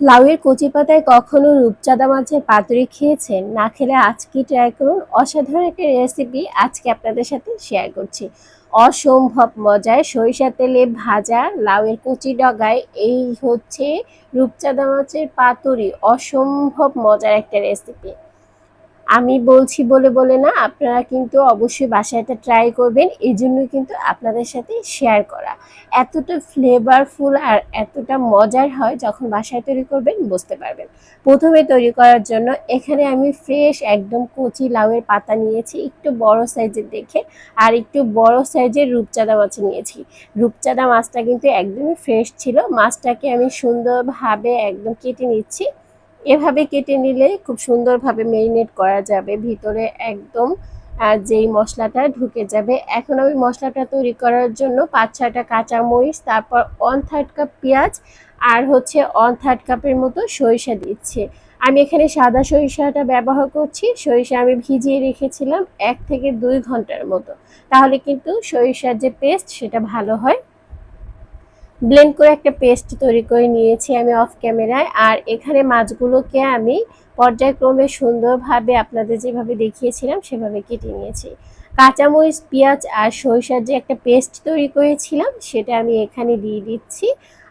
লাউয়ের কচি পাতায় কখনো রূপচাঁদা মাছের পাতুরি খেয়েছেন? না খেলে আজকে ট্রাই করুন? অসাধারণ একটা রেসিপি আজকে আপনাদের সাথে শেয়ার করছি। অসম্ভব মজায় সরিষা তেলে ভাজা লাউয়ের কচি ডগায় এই হচ্ছে রূপচাঁদা মাছের পাতুরি। অসম্ভব মজার একটা রেসিপি আমি বলছি বলে বলে না, আপনারা কিন্তু অবশ্যই বাসায় এটা ট্রাই করবেন, এই জন্যই কিন্তু আপনাদের সাথে শেয়ার করা। এতটা ফ্লেভারফুল আর এতটা মজার হয় যখন বাসায় তৈরি করবেন, বুঝতে পারবেন। প্রথমে তৈরি করার জন্য এখানে আমি ফ্রেশ একদম কচি লাউয়ের পাতা নিয়েছি, একটু বড় সাইজের দেখে, আর একটু বড় সাইজের রূপচাঁদা মাছ নিয়েছি। রূপচাঁদা মাছটা কিন্তু একদমই ফ্রেশ ছিল, মাছটাকে আমি সুন্দরভাবে একদম কেটে নিচ্ছি। এভাবে কেটে নিলে খুব সুন্দরভাবে মেরিনেট করা যাবে। ভিতরে একদম যেই মশলাটা ঢুকে যাবে। এখন আমি মশলাটা তৈরি করার জন্য পাঁচ ছয়টা কাঁচামরিচ, তারপর ওয়ান থার্ড কাপ পেঁয়াজ আর হচ্ছে ওয়ান থার্ড কাপের মতো সরিষা দিচ্ছে। আমি এখানে সাদা সরিষাটা ব্যবহার করছি। সরিষা আমি ভিজিয়ে রেখেছিলাম এক থেকে দুই ঘণ্টার মতো। তাহলে কিন্তু সরিষার যে পেস্ট সেটা ভালো হয়। ব্লেন্ড করে একটা পেস্ট তৈরি করে নিয়েছি আমি অফ ক্যামেরায় আর এখানে মাছগুলোকে আমি পর্যায়ক্রমে সুন্দরভাবে আপনাদের যেভাবে দেখিয়েছিলাম, সেভাবে কেটে নিয়েছি। কাঁচামরিচ, পেঁয়াজ আর সরিষার যে একটা পেস্ট তৈরি করেছিলাম, সেটা আমি এখানে দিয়ে দিচ্ছি।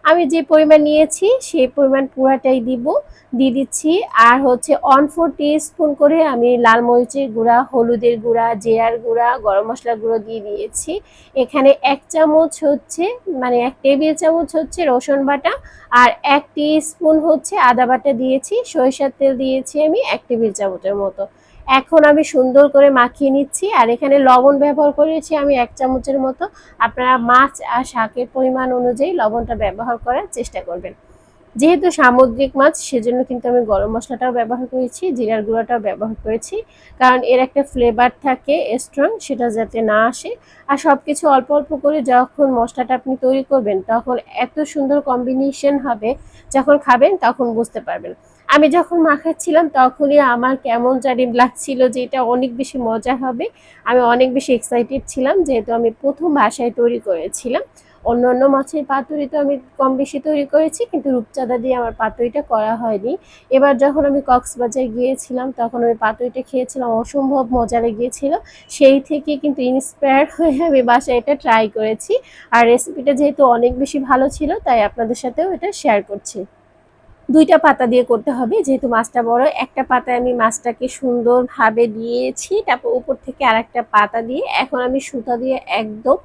আমি যে পরিমাণ নিয়েছি, সেই পরিমাণ পুরাটাই দিব, দিয়ে দিচ্ছি। আর হচ্ছে অন ফোর স্পুন করে আমি লাল মরিচের গুঁড়া, হলুদের গুঁড়া, জিরার গুঁড়া, গরম মশলা গুঁড়ো দিয়ে দিয়েছি। এখানে এক চামচ হচ্ছে মানে এক টেবিল চামচ হচ্ছে রসুন বাটা আর এক স্পুন হচ্ছে আদা বাটা দিয়েছি। সরিষার তেল দিয়েছি আমি এক টেবিল চামচের মতো। এখন আমি সুন্দর করে মাখিয়ে নিচ্ছি, আর এখানে লবণ ব্যবহার করেছি আমি এক চামচের মতো। আপনারা মাছ আর শাকের পরিমাণ অনুযায়ী লবণটা ব্যবহার করার চেষ্টা করবেন। যেহেতু সামুদ্রিক মাছ, সেজন্য কিন্তু আমি গরম মশলাটাও ব্যবহার করেছি, জিরার গুঁড়াটাও ব্যবহার করেছি। কারণ এর একটা ফ্লেভার থাকে স্ট্রং সেটা যাতে না আসে। আর সব কিছু অল্প অল্প করে যখন মশলাটা আপনি তৈরি করবেন, তখন এত সুন্দর কম্বিনেশন হবে, যখন খাবেন তখন বুঝতে পারবেন। আমি যখন মাখাচ্ছিলাম তখনই আমার কেমন জানি লাগছিল যে এটা অনেক বেশি মজা হবে। আমি অনেক বেশি এক্সাইটেড ছিলাম, যেহেতু আমি প্রথম বাসায় তৈরি করেছিলাম। অন্য অন্য মাছের পাতুরি তো আমি কম বেশি তৈরি করেছি, কিন্তু রূপচাঁদা দিয়ে আমার পাতুরিটা করা হয়নি। এবার যখন আমি কক্সবাজার গিয়েছিলাম, তখন আমি পাতুরিটা খেয়েছিলাম, অসম্ভব মজা লেগিয়েছিল সেই থেকে কিন্তু ইন্সপায়ার হয়ে আমি বাসায় এটা ট্রাই করেছি। আর রেসিপিটা যেহেতু অনেক বেশি ভালো ছিল, তাই আপনাদের সাথেও এটা শেয়ার করছি। দুইটা পাতা দিয়ে করতে হবে। যেহেতু মাছটা বড়, একটা পাতায় আমি মাছটাকে সুন্দরভাবে দিয়েছি তারপর উপর থেকে আর একটা পাতা দিয়ে এখন আমি সুতা দিয়ে একদম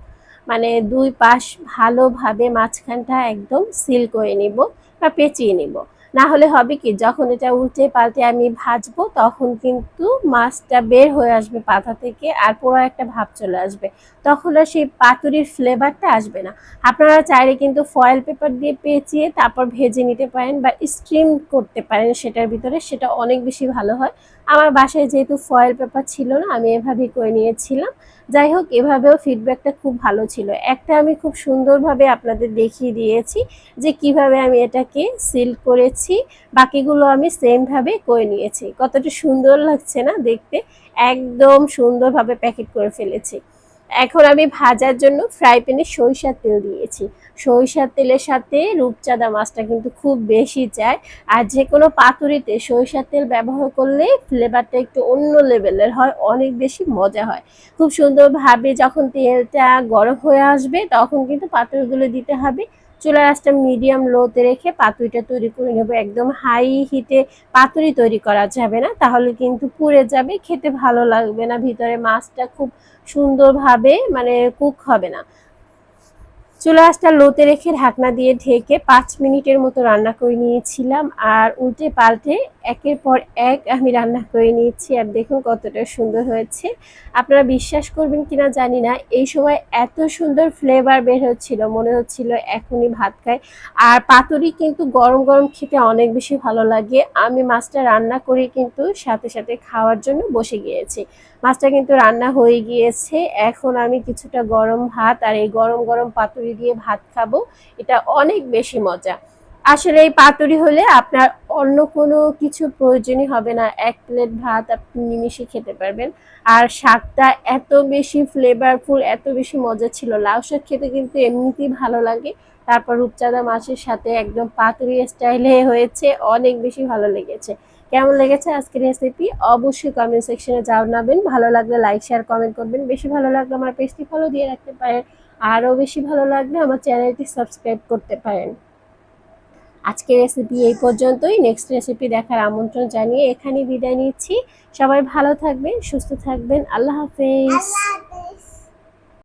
মানে দুই পাশ ভালোভাবে মাঝখানটা একদম সিল করে নিব বা পেঁচিয়ে নিব। না হলে হবে কি, যখন এটা উল্টে পাল্টে আমি ভাজবো, তখন কিন্তু মাছটা বের হয়ে আসবে পাতা থেকে আর পুরো একটা ভাব চলে আসবে। তখন আর সেই পাতুরির ফ্লেভারটা আসবে না। আপনারা চাইলে কিন্তু ফয়েল পেপার দিয়ে পেঁচিয়ে তারপর ভেজে নিতে পারেন বা স্ট্রিম করতে পারেন সেটার ভিতরে, সেটা অনেক বেশি ভালো হয়। আমার বাসায় যেহেতু ফয়েল পেপার ছিল না, আমি এভাবেই করে নিয়েছিলাম। যাই হোক, এভাবেও ফিডব্যাকটা খুব ভালো ছিল। একটা আমি খুব সুন্দরভাবে আপনাদের দেখিয়ে দিয়েছি যে কীভাবে আমি এটাকে সিল করেছি। বাকিগুলো আমি সেমভাবে করে নিয়েছি। কতটা সুন্দর লাগছে না দেখতে? একদম সুন্দরভাবে প্যাকেট করে ফেলেছি। এখন আমি ভাজার জন্য ফ্রাই প্যানে সরিষার তেল দিয়েছি। সরিষার তেলের সাথে রূপচাঁদা মাছটা কিন্তু খুব বেশি চায় আর যে কোনো পাতুরিতে সরিষার তেল ব্যবহার করলে ফ্লেভারটা একটু অন্য লেভেলের হয়, অনেক বেশি মজা হয়। খুব সুন্দরভাবে যখন তেলটা গরম হয়ে আসবে, তখন কিন্তু পাতুরিগুলো দিতে হবে। চুলার আঁচটা মিডিয়াম লোতে রেখে পাতুরিটা তৈরি করে নেব। একদম হাই হিটে পাতুরি তৈরি করা যাবে না, তাহলে কিন্তু পুড়ে যাবে, খেতে ভালো লাগবে না, ভিতরে মাছটা খুব সুন্দরভাবে মানে কুক হবে না। চুলা আঁচটা লোতে রেখে ঢাকনা দিয়ে ঢেকে পাঁচ মিনিটের মতো রান্না করে নিয়েছিলাম, আর উল্টে পাল্টে একের পর এক আমি রান্না করে নিয়েছি আর দেখুন কতটা সুন্দর হয়েছে। আপনারা বিশ্বাস করবেন কিনা জানি না, এই সময় এত সুন্দর ফ্লেভার বের হচ্ছিল, মনে হচ্ছিল এখনই ভাত খাই। আর পাতুরি কিন্তু গরম গরম খেতে অনেক বেশি ভালো লাগে। আমি মাছটা রান্না করে কিন্তু সাথে সাথে খাওয়ার জন্য বসে গিয়েছি। মাছটা কিন্তু রান্না হয়ে গিয়েছে, এখন আমি কিছুটা গরম ভাত আর এই গরম গরম পাতুরি দিয়ে ভাত খাব, এটা অনেক বেশি মজা। আসলে এই পাতুরি হলে আপনার অন্য কোনো কিছু প্রয়োজনই হবে না। এক প্লেট ভাত আপনি নিমিশে খেতে পারবেন। আর শাকটা এত বেশি ফ্লেভারফুল এত বেশি মজা ছিল। লাউ শাক খেতে কিন্তু এমনিতেই ভালো লাগে। তারপর রূপচাঁদা মাছের সাথে একদম পাতুরি স্টাইলে হয়েছে। অনেক বেশি ভালো লেগেছে। কেমন লেগেছে আজকের রেসিপি অবশ্যই কমেন্ট সেকশনে জানাবেন। ভালো লাগলে লাইক শেয়ার কমেন্ট করবেন। বেশি ভালো লাগলে আমার পেজটি ফলো দিয়ে রাখতে পারেন। আরও বেশি ভালো লাগলে আমার চ্যানেলটি সাবস্ক্রাইব করতে পারেন। আজকের রেসিপি এই পর্যন্তই। নেক্সট রেসিপি দেখার আমন্ত্রণ জানিয়ে এখানেই বিদায় নিচ্ছি। সবাই ভালো থাকবেন, সুস্থ থাকবেন। আল্লাহ হাফেজ।